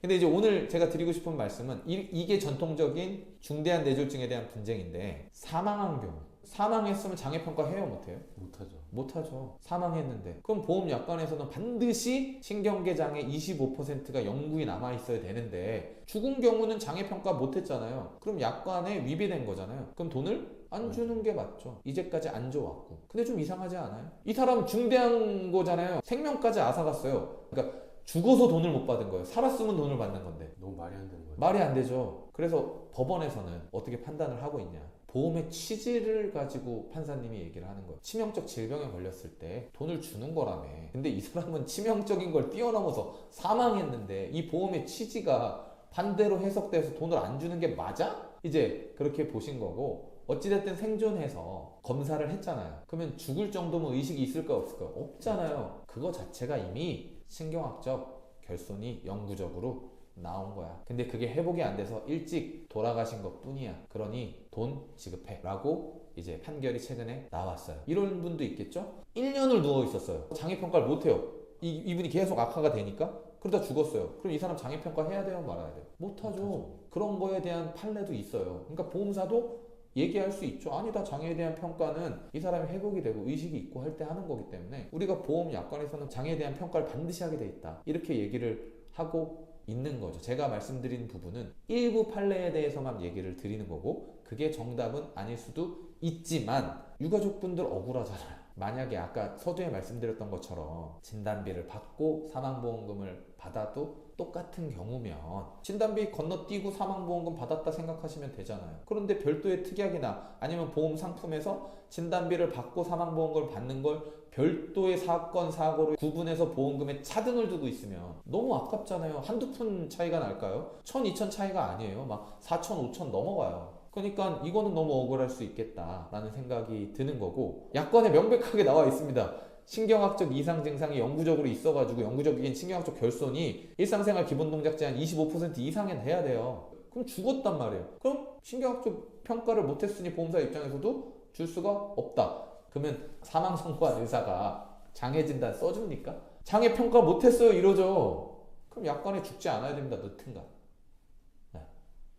근데 이제 오늘 제가 드리고 싶은 말씀은 이, 게 전통적인 중대한 뇌졸중에 대한 분쟁인데 사망한 경우 사망했으면 장애 평가 해요 못해요? 못하죠. 못하죠. 사망했는데. 그럼 보험 약관에서는 반드시 신경계 장애 25%가 영구히 남아 있어야 되는데 죽은 경우는 장애 평가 못했잖아요. 그럼 약관에 위배된 거잖아요. 그럼 돈을 안 주는 게 맞죠. 이제까지 안 줘왔고. 근데 좀 이상하지 않아요? 이 사람 중대한 거잖아요. 생명까지 앗아갔어요. 그러니까 죽어서 돈을 못 받은 거예요. 살았으면 돈을 받는 건데. 너무 말이 안 되는 거예요. 말이 안 되죠. 그래서 법원에서는 어떻게 판단을 하고 있냐. 보험의 취지를 가지고 판사님이 얘기를 하는 거예요. 치명적 질병에 걸렸을 때 돈을 주는 거라며. 근데 이 사람은 치명적인 걸 뛰어넘어서 사망했는데 이 보험의 취지가 반대로 해석돼서 돈을 안 주는 게 맞아? 이제 그렇게 보신 거고 어찌됐든 생존해서 검사를 했잖아요. 그러면 죽을 정도면 의식이 있을까 없을까? 없잖아요. 그거 자체가 이미 신경학적 결손이 영구적으로 나온 거야. 근데 그게 회복이 안 돼서 일찍 돌아가신 것 뿐이야. 그러니 돈 지급해. 라고 이제 판결이 최근에 나왔어요. 이런 분도 있겠죠? 1년을 누워 있었어요. 장애평가를 못 해요. 이, 이분이 계속 악화가 되니까 그러다 죽었어요. 그럼 이 사람 장애평가 해야 돼요? 말아야 돼요? 못하죠. 못하죠. 그런 거에 대한 판례도 있어요. 그러니까 보험사도 얘기할 수 있죠. 아니다. 장애에 대한 평가는 이 사람이 회복이 되고 의식이 있고 할 때 하는 거기 때문에 우리가 보험 약관에서는 장애에 대한 평가를 반드시 하게 돼 있다. 이렇게 얘기를 하고 있는 거죠. 제가 말씀드린 부분은 일부 판례에 대해서만 얘기를 드리는 거고 그게 정답은 아닐 수도 있지만 유가족분들 억울하잖아요. 만약에 아까 서두에 말씀드렸던 것처럼 진단비를 받고 사망보험금을 받아도 똑같은 경우면 진단비 건너뛰고 사망보험금 받았다 생각하시면 되잖아요. 그런데 별도의 특약이나 아니면 보험 상품에서 진단비를 받고 사망보험금을 받는 걸 별도의 사건 사고로 구분해서 보험금에 차등을 두고 있으면 너무 아깝잖아요. 한두 푼 차이가 날까요? 천, 이천 차이가 아니에요. 막 사천, 오천 넘어가요. 그러니까 이거는 너무 억울할 수 있겠다라는 생각이 드는 거고 약관에 명백하게 나와 있습니다. 신경학적 이상 증상이 영구적으로 있어가지고 영구적인 신경학적 결손이 일상생활 기본 동작 제한 25% 이상은 해야 돼요. 그럼 죽었단 말이에요. 그럼 신경학적 평가를 못했으니 보험사 입장에서도 줄 수가 없다. 그러면 사망 선고한 의사가 장애 진단 써줍니까? 장애 평가 못했어요 이러죠. 그럼 약관에 죽지 않아야 됩니다. 넣든가.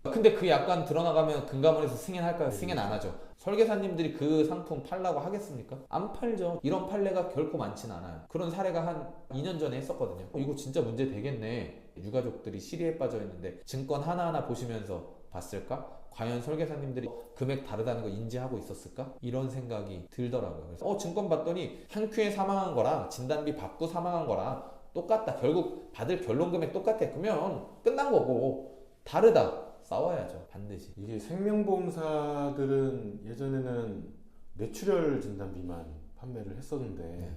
네. 근데 그 약관 드러나가면 금감원에서 승인할까요? 승인 안 하죠. 설계사님들이 그 상품 팔라고 하겠습니까? 안 팔죠. 이런 판례가 결코 많진 않아요. 그런 사례가 한 2년 전에 했었거든요. 어, 이거 진짜 문제 되겠네. 유가족들이 시리에 빠져 있는데 증권 하나하나 보시면서 봤을까? 과연 설계사님들이 금액 다르다는 거 인지하고 있었을까? 이런 생각이 들더라고요. 그래서 어 증권 봤더니 한 큐에 사망한 거랑 진단비 받고 사망한 거랑 똑같다. 결국 받을 결론 금액 똑같아. 그러면 끝난 거고 다르다. 싸워야죠. 반드시. 이게 생명보험사들은 예전에는 뇌출혈 진단 비만 판매를 했었는데 네.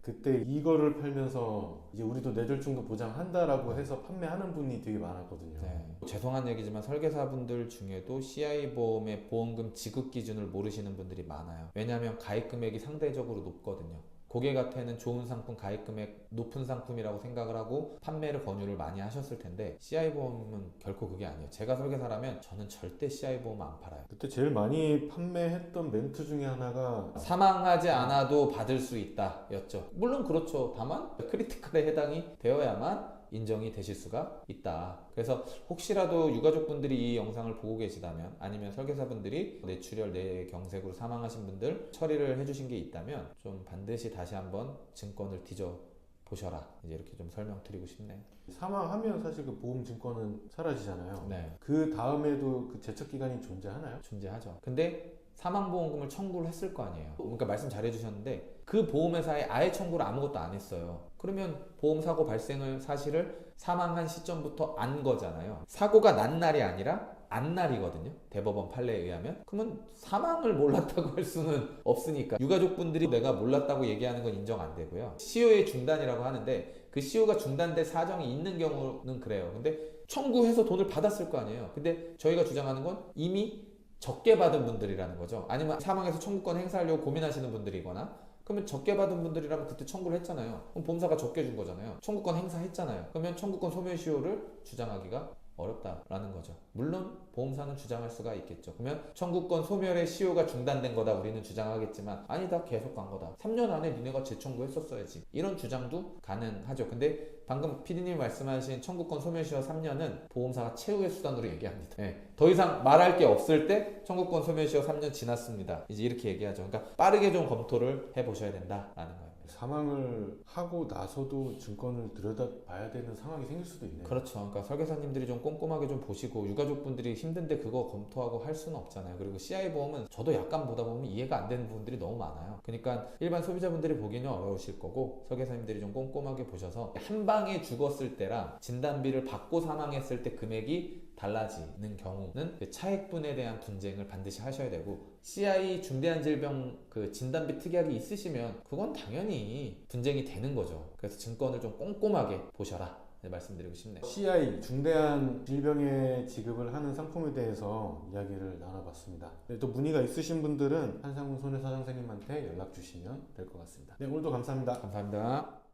그때 이거를 팔면서 이제 우리도 뇌졸중도 보장한다라고 해서 판매하는 분이 되게 많았거든요. 네. 죄송한 얘기지만 설계사분들 중에도 CI 보험의 보험금 지급 기준을 모르시는 분들이 많아요. 왜냐하면 가입 금액이 상대적으로 높거든요. 고객한테는 좋은 상품, 가입 금액 높은 상품이라고 생각을 하고 판매를 권유를 많이 하셨을 텐데 CI 보험은 결코 그게 아니에요. 제가 설계사라면 저는 절대 CI 보험 안 팔아요. 그때 제일 많이 판매했던 멘트 중에 하나가 사망하지 않아도 받을 수 있다 였죠. 물론 그렇죠. 다만 크리티컬에 해당이 되어야만 인정이 되실 수가 있다. 그래서 혹시라도 유가족분들이 이 영상을 보고 계시다면 아니면 설계사분들이 뇌출혈 뇌경색으로 사망하신 분들 처리를 해주신 게 있다면 좀 반드시 다시 한번 증권을 뒤져 보셔라. 이제 이렇게 좀 설명드리고 싶네요. 사망하면 사실 그 보험 증권은 사라지잖아요. 네. 그 다음에도 그 제척 기간이 존재하나요? 존재하죠. 근데 사망보험금을 청구를 했을 거 아니에요. 그러니까 말씀 잘 해주셨는데 그 보험회사에 아예 청구를 아무것도 안 했어요. 그러면 보험사고 발생을 사실을 사망한 시점부터 안 거잖아요. 사고가 난 날이 아니라 안 날이거든요. 대법원 판례에 의하면. 그러면 사망을 몰랐다고 할 수는 없으니까. 유가족분들이 내가 몰랐다고 얘기하는 건 인정 안 되고요. CO의 중단이라고 하는데 그 CO가 중단될 사정이 있는 경우는 그래요. 근데 청구해서 돈을 받았을 거 아니에요. 근데 저희가 주장하는 건 이미 적게 받은 분들이라는 거죠. 아니면 사망해서 청구권 행사하려고 고민하시는 분들이거나 그러면 적게 받은 분들이라면 그때 청구를 했잖아요. 그럼 보험사가 적게 준 거잖아요. 청구권 행사했잖아요. 그러면 청구권 소멸시효를 주장하기가 어렵다라는 거죠. 물론 보험사는 주장할 수가 있겠죠. 그러면 청구권 소멸의 시효가 중단된 거다 우리는 주장하겠지만 아니다 계속 간 거다. 3년 안에 니네가 재청구했었어야지. 이런 주장도 가능하죠. 근데 방금 PD님이 말씀하신 청구권 소멸 시효 3년은 보험사가 최후의 수단으로 얘기합니다. 예, 더 이상 말할 게 없을 때 청구권 소멸 시효 3년 지났습니다. 이제 이렇게 얘기하죠. 그러니까 빠르게 좀 검토를 해 보셔야 된다라는 거예요. 사망을 하고 나서도 증권을 들여다봐야 되는 상황이 생길 수도 있네요. 그렇죠. 그러니까 설계사님들이 좀 꼼꼼하게 좀 보시고 유가족분들이 힘든데 그거 검토하고 할 수는 없잖아요. 그리고 CI 보험은 저도 약간 보다 보면 이해가 안 되는 부분들이 너무 많아요. 그러니까 일반 소비자분들이 보기는 어려우실 거고 설계사님들이 좀 꼼꼼하게 보셔서 한 방에 죽었을 때랑 진단비를 받고 사망했을 때 금액이 달라지는 경우는 그 차액분에 대한 분쟁을 반드시 하셔야 되고 CI 중대한 질병 그 진단비 특약이 있으시면 그건 당연히 분쟁이 되는 거죠. 그래서 증권을 좀 꼼꼼하게 보셔라. 네, 말씀드리고 싶네요. CI 중대한 질병에 지급을 하는 상품에 대해서 이야기를 나눠봤습니다. 네, 또 문의가 있으신 분들은 한상훈 손해사 선생님한테 연락 주시면 될 것 같습니다. 네, 오늘도 감사합니다. 감사합니다.